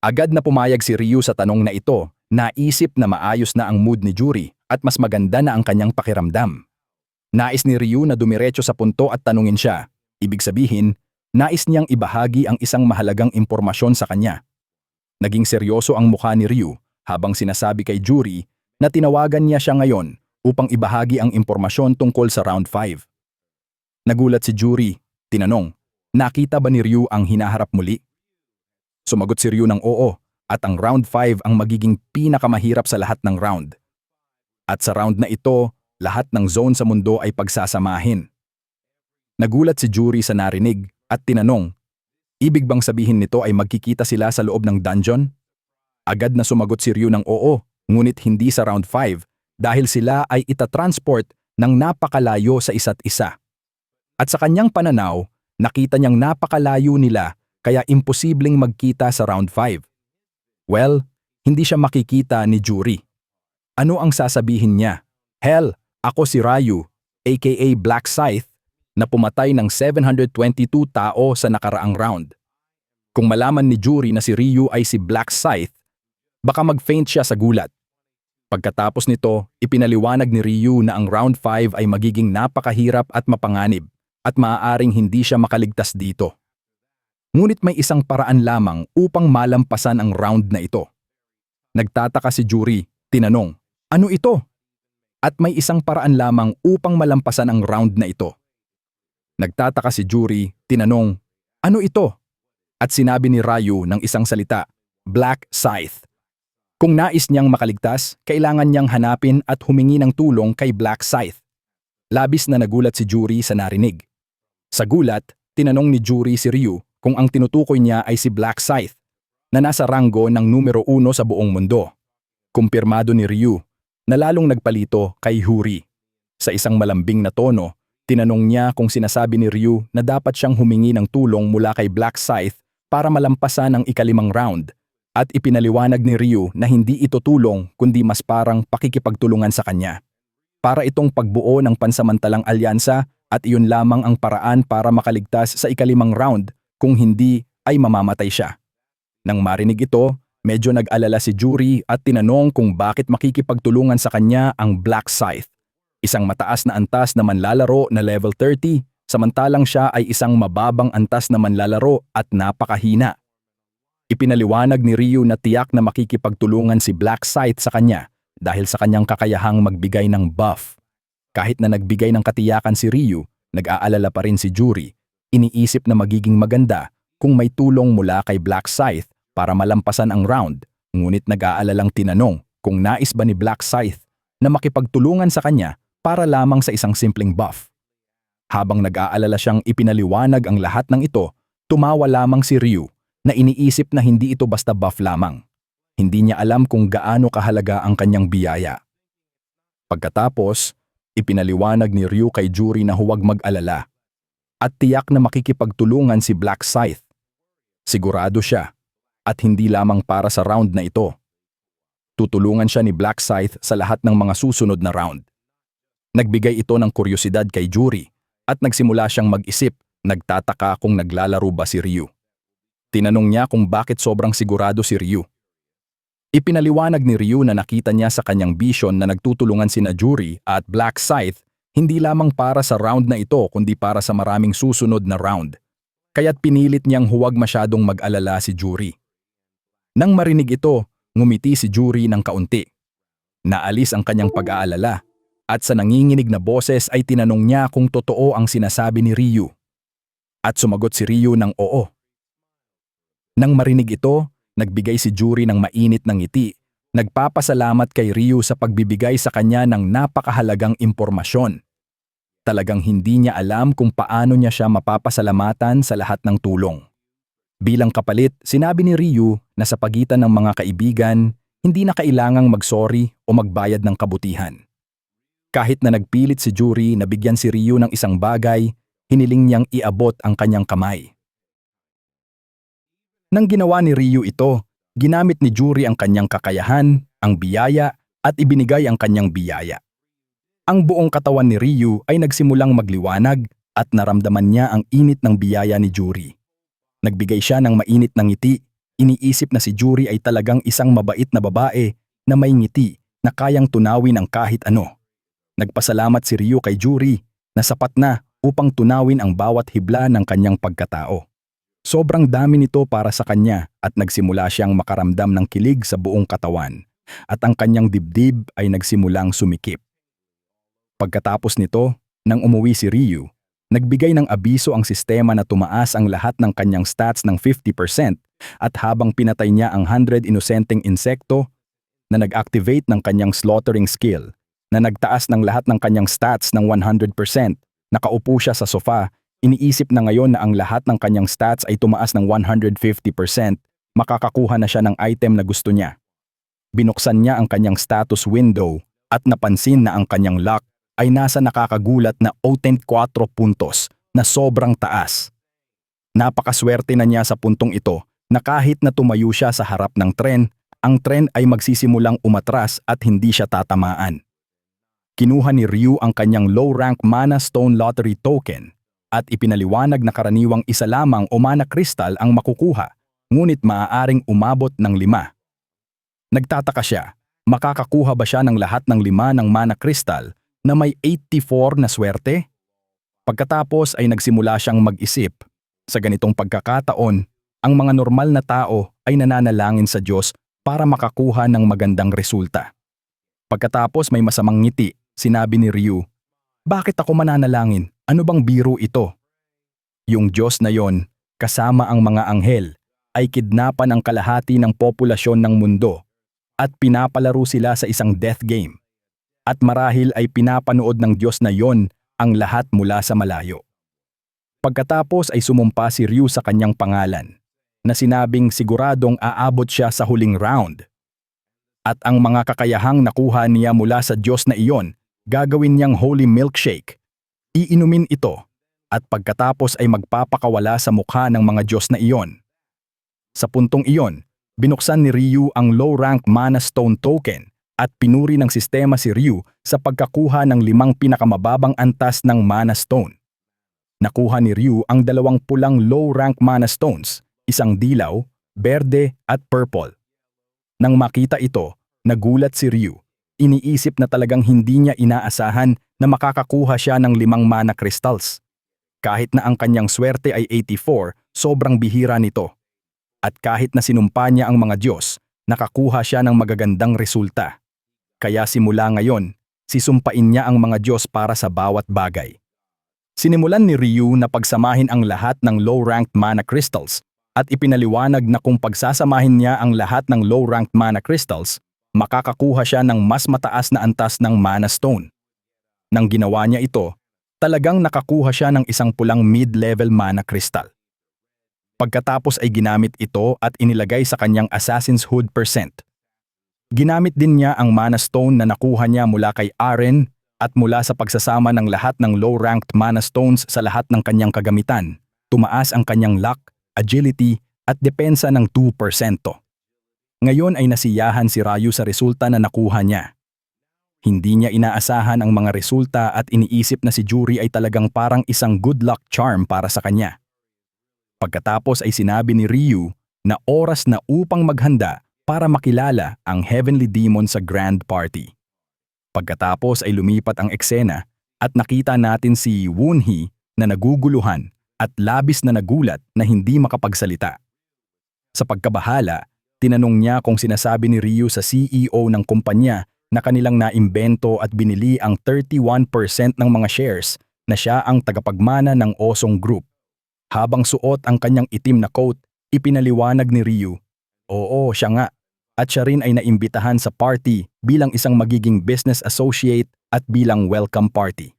Agad na pumayag si Ryu sa tanong na ito, naisip na maayos na ang mood ni Juri at mas maganda na ang kanyang pakiramdam. Nais ni Ryu na dumiretso sa punto at tanungin siya. Ibig sabihin, nais niyang ibahagi ang isang mahalagang impormasyon sa kanya. Naging seryoso ang mukha ni Ryu habang sinasabi kay Juri na tinawagan niya siya ngayon upang ibahagi ang impormasyon tungkol sa round 5. Nagulat si Juri, tinanong, nakita ba ni Ryu ang hinaharap muli? Sumagot si Ryu ng oo at ang round 5 ang magiging pinakamahirap sa lahat ng round. At sa round na ito, lahat ng zone sa mundo ay pagsasamahin. Nagulat si Juri sa narinig at tinanong, Ibig bang sabihin nito ay magkikita sila sa loob ng dungeon? Agad na sumagot si Ryu ng oo, ngunit hindi sa round 5 dahil sila ay itatransport ng napakalayo sa isa't isa. At sa kanyang pananaw, nakita niyang napakalayo nila kaya imposibleng magkita sa round 5. Well, hindi siya makikita ni Jury. Ano ang sasabihin niya? Hell, ako si Ryu, aka Black Scythe, na pumatay ng 722 tao sa nakaraang round. Kung malaman ni Jury na si Ryu ay si Black Scythe, baka mag-faint siya sa gulat. Pagkatapos nito, ipinaliwanag ni Ryu na ang round 5 ay magiging napakahirap at mapanganib at maaaring hindi siya makaligtas dito. Ngunit may isang paraan lamang upang malampasan ang round na ito. Nagtataka si Jury, tinanong, ano ito? At may isang paraan lamang upang malampasan ang round na ito. Nagtataka si Jury, tinanong, ano ito? At sinabi ni Ryu ng isang salita, Black Scythe. Kung nais niyang makaligtas, kailangan niyang hanapin at humingi ng tulong kay Black Scythe. Labis na nagulat si Jury sa narinig. Sa gulat, tinanong ni Jury si Ryu kung ang tinutukoy niya ay si Black Scythe, na nasa ranggo ng numero uno sa buong mundo. Kumpirmado ni Ryu na lalong nagpalito kay Huri. Sa isang malambing na tono, tinanong niya kung sinasabi ni Ryu na dapat siyang humingi ng tulong mula kay Black Scythe para malampasan ang ikalimang round at ipinaliwanag ni Ryu na hindi ito tulong kundi mas parang pakikipagtulungan sa kanya. Para itong pagbuo ng pansamantalang alyansa at iyon lamang ang paraan para makaligtas sa ikalimang round kung hindi ay mamamatay siya. Nang marinig ito, medyo nag-alala si Jury at tinanong kung bakit makikipagtulungan sa kanya ang Black Scythe. Isang mataas na antas na manlalaro na level 30, samantalang siya ay isang mababang antas na manlalaro at napakahina. Ipinaliwanag ni Ryu na tiyak na makikipagtulungan si Black Scythe sa kanya dahil sa kanyang kakayahang magbigay ng buff. Kahit na nagbigay ng katiyakan si Ryu, nag-aalala pa rin si Jury. Iniisip na magiging maganda kung may tulong mula kay Black Scythe para malampasan ang round, ngunit nag-aalalang tinanong kung nais ba ni Black Scythe na makipagtulungan sa kanya para lamang sa isang simpleng buff. Habang nag-aalala siyang ipinaliwanag ang lahat ng ito, tumawa lamang si Ryu na iniisip na hindi ito basta buff lamang. Hindi niya alam kung gaano kahalaga ang kanyang biyaya. Pagkatapos, ipinaliwanag ni Ryu kay Jury na huwag mag-alala at tiyak na makikipagtulungan si Black Scythe. Sigurado siya at hindi lamang para sa round na ito. Tutulungan siya ni Black Scythe sa lahat ng mga susunod na round. Nagbigay ito ng kuryosidad kay Jury at nagsimula siyang mag-isip, nagtataka kung naglalaro ba si Ryu. Tinanong niya kung bakit sobrang sigurado si Ryu. Ipinaliwanag ni Ryu na nakita niya sa kanyang vision na nagtutulungan sina Jury at Black Scythe hindi lamang para sa round na ito kundi para sa maraming susunod na round. Kaya't pinilit niyang huwag masyadong mag-alala si Jury. Nang marinig ito, ngumiti si Jury ng kaunti. Naalis ang kanyang pag-aalala at sa nanginginig na boses ay tinanong niya kung totoo ang sinasabi ni Ryu. At sumagot si Ryu ng oo. Nang marinig ito, nagbigay si Jury ng mainit ng ngiti. Nagpapasalamat kay Ryu sa pagbibigay sa kanya ng napakahalagang impormasyon. Talagang hindi niya alam kung paano niya siya mapapasalamatan sa lahat ng tulong. Bilang kapalit, sinabi ni Ryu na sa pagitan ng mga kaibigan, hindi na kailangang magsorry o magbayad ng kabutihan. Kahit na nagpilit si Jury na bigyan si Ryu ng isang bagay, hiniling niyang iabot ang kanyang kamay. Nang ginawa ni Ryu ito, ginamit ni Jury ang kanyang kakayahan, ang biyaya, at ibinigay ang kanyang biyaya. Ang buong katawan ni Ryu ay nagsimulang magliwanag at naramdaman niya ang init ng biyaya ni Jury. Nagbigay siya ng mainit ng ngiti, iniisip na si Jury ay talagang isang mabait na babae na may ngiti na kayang tunawin ang kahit ano. Nagpasalamat si Ryu kay Jury na sapat na upang tunawin ang bawat hibla ng kanyang pagkatao. Sobrang dami nito para sa kanya at nagsimula siyang makaramdam ng kilig sa buong katawan at ang kanyang dibdib ay nagsimulang sumikip. Pagkatapos nito, nang umuwi si Ryu, nagbigay ng abiso ang sistema na tumaas ang lahat ng kanyang stats ng 50% at habang pinatay niya ang 100 inosenteng insekto na nag-activate ng kanyang slaughtering skill, na nagtaas ng lahat ng kanyang stats ng 100%, nakaupo siya sa sofa, iniisip na ngayon na ang lahat ng kanyang stats ay tumaas ng 150%, makakakuha na siya ng item na gusto niya. Binuksan niya ang kanyang status window at napansin na ang kanyang luck ay nasa nakakagulat na 84 puntos na sobrang taas. Napakaswerte na niya sa puntong ito na kahit na tumayo siya sa harap ng tren, ang tren ay magsisimulang umatras at hindi siya tatamaan. Kinuha ni Ryu ang kanyang low-rank Mana Stone Lottery token at ipinaliwanag na karaniwang isa lamang o mana crystal ang makukuha, ngunit maaaring umabot ng lima. Nagtataka siya, makakakuha ba siya ng lahat ng lima ng mana crystal na may 84 na swerte? Pagkatapos ay nagsimula siyang mag-isip. Sa ganitong pagkakataon, ang mga normal na tao ay nananalangin sa Diyos para makakuha ng magandang resulta. Pagkatapos may masamang ngiti, sinabi ni Ryu, Bakit ako mananalangin? Ano bang biro ito? Yung Diyos na yon, kasama ang mga anghel, ay kidnapan ang kalahati ng populasyon ng mundo at pinapalaro sila sa isang death game at marahil ay pinapanood ng Diyos na yon ang lahat mula sa malayo. Pagkatapos ay sumumpa si Ryu sa kanyang pangalan, na sinabing siguradong aabot siya sa huling round. At ang mga kakayahang nakuha niya mula sa Diyos na iyon, gagawin niyang holy milkshake. Iinumin ito, at pagkatapos ay magpapakawala sa mukha ng mga Diyos na iyon. Sa puntong iyon, binuksan ni Ryu ang low-rank Mana Stone token at pinuri ng sistema si Ryu sa pagkakuha ng limang pinakamababang antas ng Mana Stone. Nakuha ni Ryu ang dalawang pulang low-rank Mana Stones, isang dilaw, berde at purple. Nang makita ito, nagulat si Ryu. Iniisip na talagang hindi niya inaasahan na makakakuha siya ng limang mana crystals. Kahit na ang kanyang swerte ay 84, sobrang bihira nito. At kahit na sinumpa niya ang mga Diyos, nakakuha siya ng magagandang resulta. Kaya simula ngayon, sisumpain niya ang mga Diyos para sa bawat bagay. Sinimulan ni Ryu na pagsamahin ang lahat ng low-ranked mana crystals at ipinaliwanag na kung pagsasamahin niya ang lahat ng low-ranked mana crystals, makakakuha siya ng mas mataas na antas ng mana stone. Nang ginawa niya ito, talagang nakakuha siya ng isang pulang mid-level mana crystal. Pagkatapos ay ginamit ito at inilagay sa kanyang Assassin's Hood percent. Ginamit din niya ang mana stone na nakuha niya mula kay Aren at mula sa pagsasama ng lahat ng low-ranked mana stones sa lahat ng kanyang kagamitan. Tumaas ang kanyang luck, agility at depensa ng 2%. Ngayon ay nasiyahan si Ryu sa resulta na nakuha niya. Hindi niya inaasahan ang mga resulta at iniisip na si Jury ay talagang parang isang good luck charm para sa kanya. Pagkatapos ay sinabi ni Ryu na oras na upang maghanda para makilala ang heavenly demon sa grand party. Pagkatapos ay lumipat ang eksena at nakita natin si Woonhee na naguguluhan at labis na nagulat na hindi makapagsalita. Sa pagkabahala, tinanong niya kung sinasabi ni Ryu sa CEO ng kumpanya na kanilang naimbento at binili ang 31% ng mga shares na siya ang tagapagmana ng Osong Group. Habang suot ang kanyang itim na coat, ipinaliwanag ni Ryu, Oo, siya nga at siya rin ay naimbitahan sa party bilang isang magiging business associate at bilang welcome party.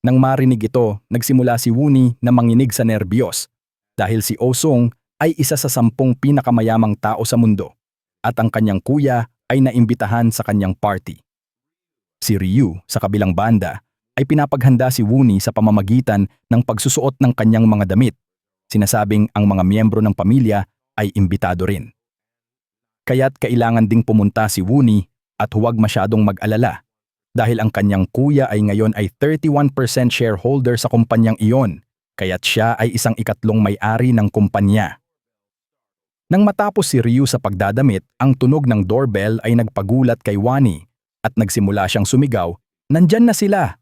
Nang marinig ito, nagsimula si Woonie na manginig sa nerbiyos dahil si Osong ay isa sa sampung pinakamayamang tao sa mundo at ang kanyang kuya ay naimbitahan sa kanyang party. Si Ryu, sa kabilang banda, ay pinapaghanda si Woonie sa pamamagitan ng pagsusuot ng kanyang mga damit. Sinasabing ang mga miyembro ng pamilya ay imbitado rin. Kaya't kailangan ding pumunta si Woonie at huwag masyadong mag-alala dahil ang kanyang kuya ay ngayon ay 31% shareholder sa kumpanyang iyon, kaya't siya ay isang ikatlong may-ari ng kumpanya. Nang matapos si Ryu sa pagdadamit, ang tunog ng doorbell ay nagpagulat kay Wani at nagsimula siyang sumigaw, Nandyan na sila!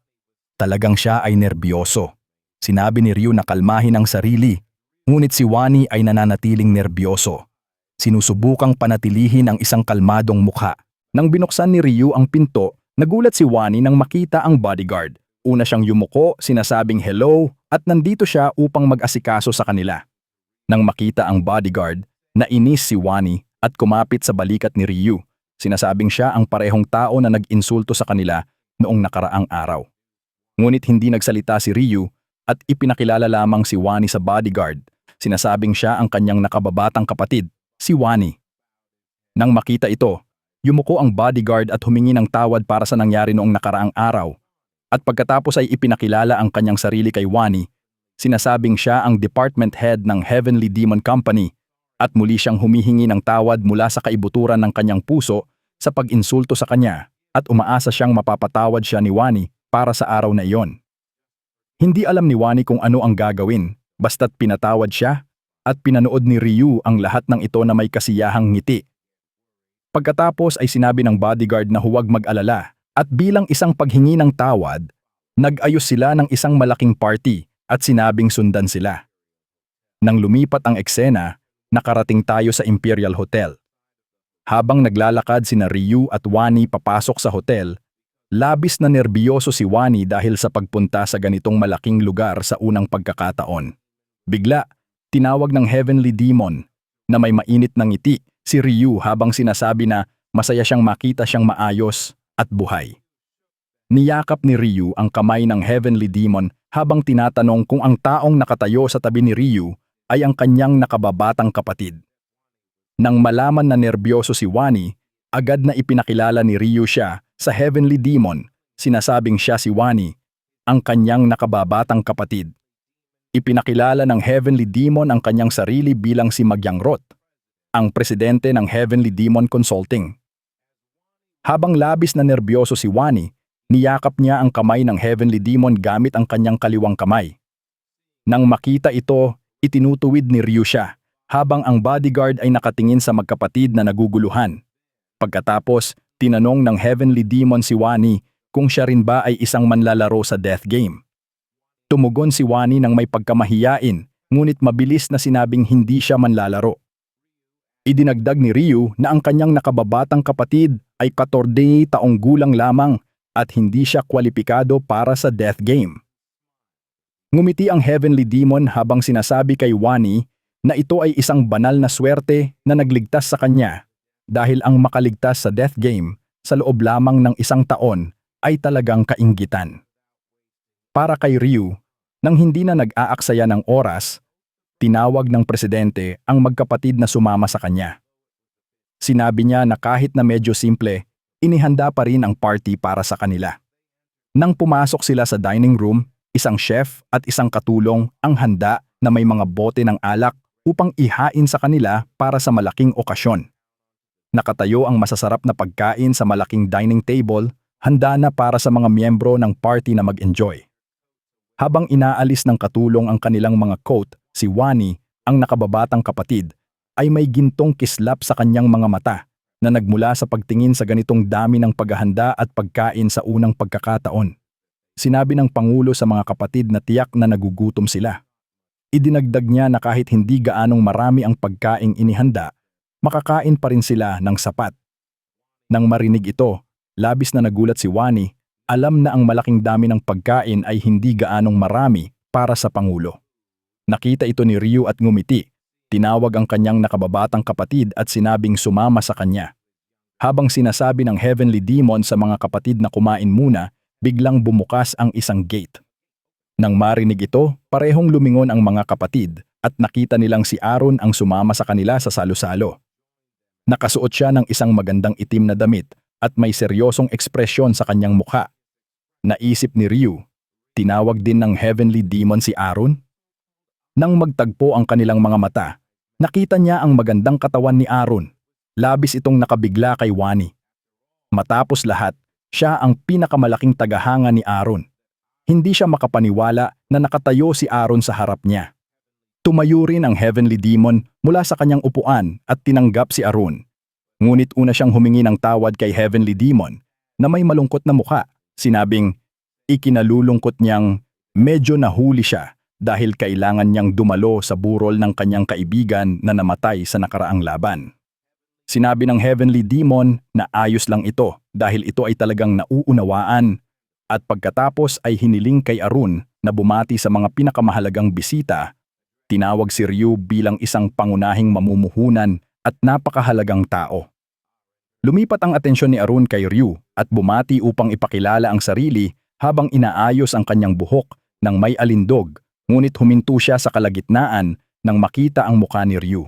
Talagang siya ay nerbiyoso. Sinabi ni Ryu na kalmahin ang sarili, ngunit si Wani ay nananatiling nerbiyoso. Sinusubukang panatilihin ang isang kalmadong mukha. Nang binuksan ni Ryu ang pinto, nagulat si Wani nang makita ang bodyguard. Una siyang yumuko, sinasabing hello at nandito siya upang mag-asikaso sa kanila. Nang makita ang bodyguard, nainis si Wani at kumapit sa balikat ni Ryu. Sinasabing siya ang parehong tao na nag-insulto sa kanila noong nakaraang araw. Ngunit hindi nagsalita si Ryu at ipinakilala lamang si Wani sa bodyguard. Sinasabing siya ang kanyang nakababatang kapatid, si Wani. Nang makita ito, yumuko ang bodyguard at humingi ng tawad para sa nangyari noong nakaraang araw. At pagkatapos ay ipinakilala ang kanyang sarili kay Wani, sinasabing siya ang department head ng Heavenly Demon Company at muli siyang humihingi ng tawad mula sa kaibuturan ng kanyang puso sa pag-insulto sa kanya at umaasa siyang mapapatawad siya ni Wani para sa araw na iyon. Hindi alam ni Wani kung ano ang gagawin, basta't pinatawad siya at pinanood ni Ryu ang lahat ng ito na may kasiyahang ngiti. Pagkatapos ay sinabi ng bodyguard na huwag mag-alala at bilang isang paghingi ng tawad, nag-ayos sila ng isang malaking party at sinabing sundan sila. Nang lumipat ang eksena, nakarating tayo sa Imperial Hotel. Habang naglalakad sina Ryu at Wani papasok sa hotel, labis na nerbiyoso si Wani dahil sa pagpunta sa ganitong malaking lugar sa unang pagkakataon. Bigla, tinawag ng Heavenly Demon na may mainit ng ngiti si Ryu habang sinasabi na masaya siyang makita siyang maayos at buhay. Niyakap ni Ryu ang kamay ng Heavenly Demon habang tinatanong kung ang taong nakatayo sa tabi ni Ryu ay ang kanyang nakababatang kapatid. Nang malaman na nerbiyoso si Wani, agad na ipinakilala ni Ryu siya sa Heavenly Demon, sinasabing siya si Wani, ang kanyang nakababatang kapatid. Ipinakilala ng Heavenly Demon ang kanyang sarili bilang si Magyang Rot, ang presidente ng Heavenly Demon Consulting. Habang labis na nerbiyoso si Wani, niyakap niya ang kamay ng Heavenly Demon gamit ang kanyang kaliwang kamay. Nang makita ito, itinutuwid ni Ryu siya habang ang bodyguard ay nakatingin sa magkapatid na naguguluhan. Pagkatapos, tinanong ng Heavenly Demon si Wani kung siya rin ba ay isang manlalaro sa death game. Tumugon si Wani ng may pagkamahiyain, ngunit mabilis na sinabing hindi siya manlalaro. Idinagdag ni Ryu na ang kanyang nakababatang kapatid ay 14 taong gulang lamang at hindi siya kwalipikado para sa death game. Ngumiti ang Heavenly Demon habang sinasabi kay Wani na ito ay isang banal na swerte na nagligtas sa kanya dahil ang makaligtas sa death game sa loob lamang ng isang taon ay talagang kainggitan. Para kay Ryu, nang hindi na nag-aaksaya ng oras, tinawag ng presidente ang magkapatid na sumama sa kanya. Sinabi niya na kahit na medyo simple, inihanda pa rin ang party para sa kanila. Nang pumasok sila sa dining room, isang chef at isang katulong ang handa na may mga bote ng alak upang ihain sa kanila para sa malaking okasyon. Nakatayo ang masasarap na pagkain sa malaking dining table, handa na para sa mga miyembro ng party na mag-enjoy. Habang inaalis ng katulong ang kanilang mga coat, si Wani, ang nakababatang kapatid, ay may gintong kislap sa kanyang mga mata na nagmula sa pagtingin sa ganitong dami ng paghahanda at pagkain sa unang pagkakataon. Sinabi ng Pangulo sa mga kapatid na tiyak na nagugutom sila. Idinagdag niya na kahit hindi gaanong marami ang pagkaing inihanda, makakain pa rin sila ng sapat. Nang marinig ito, labis na nagulat si Wani, alam na ang malaking dami ng pagkain ay hindi gaanong marami para sa Pangulo. Nakita ito ni Ryu at ngumiti, tinawag ang kanyang nakababatang kapatid at sinabing sumama sa kanya. Habang sinasabi ng Heavenly Demon sa mga kapatid na kumain muna, biglang bumukas ang isang gate. Nang marinig ito, parehong lumingon ang mga kapatid at nakita nilang si Aaron ang sumama sa kanila sa salo-salo. Nakasuot siya ng isang magandang itim na damit at may seryosong ekspresyon sa kanyang mukha. Naisip ni Ryu, tinawag din ng Heavenly Demon si Aaron? Nang magtagpo ang kanilang mga mata, nakita niya ang magandang katawan ni Aaron. Labis itong nakabigla kay Wani. Matapos lahat, siya ang pinakamalaking tagahanga ni Aaron. Hindi siya makapaniwala na nakatayo si Aaron sa harap niya. Tumayo rin ang Heavenly Demon mula sa kanyang upuan at tinanggap si Arun. Ngunit una siyang humingi ng tawad kay Heavenly Demon na may malungkot na muka. Sinabing, ikinalulungkot niyang medyo nahuli siya dahil kailangan niyang dumalo sa burol ng kanyang kaibigan na namatay sa nakaraang laban. Sinabi ng Heavenly Demon na ayos lang ito dahil ito ay talagang nauunawaan at pagkatapos ay hiniling kay Arun na bumati sa mga pinakamahalagang bisita, tinawag si Ryu bilang isang pangunahing mamumuhunan at napakahalagang tao. Lumipat ang atensyon ni Arun kay Ryu at bumati upang ipakilala ang sarili habang inaayos ang kanyang buhok ng may alindog ngunit huminto siya sa kalagitnaan nang makita ang muka ni Ryu.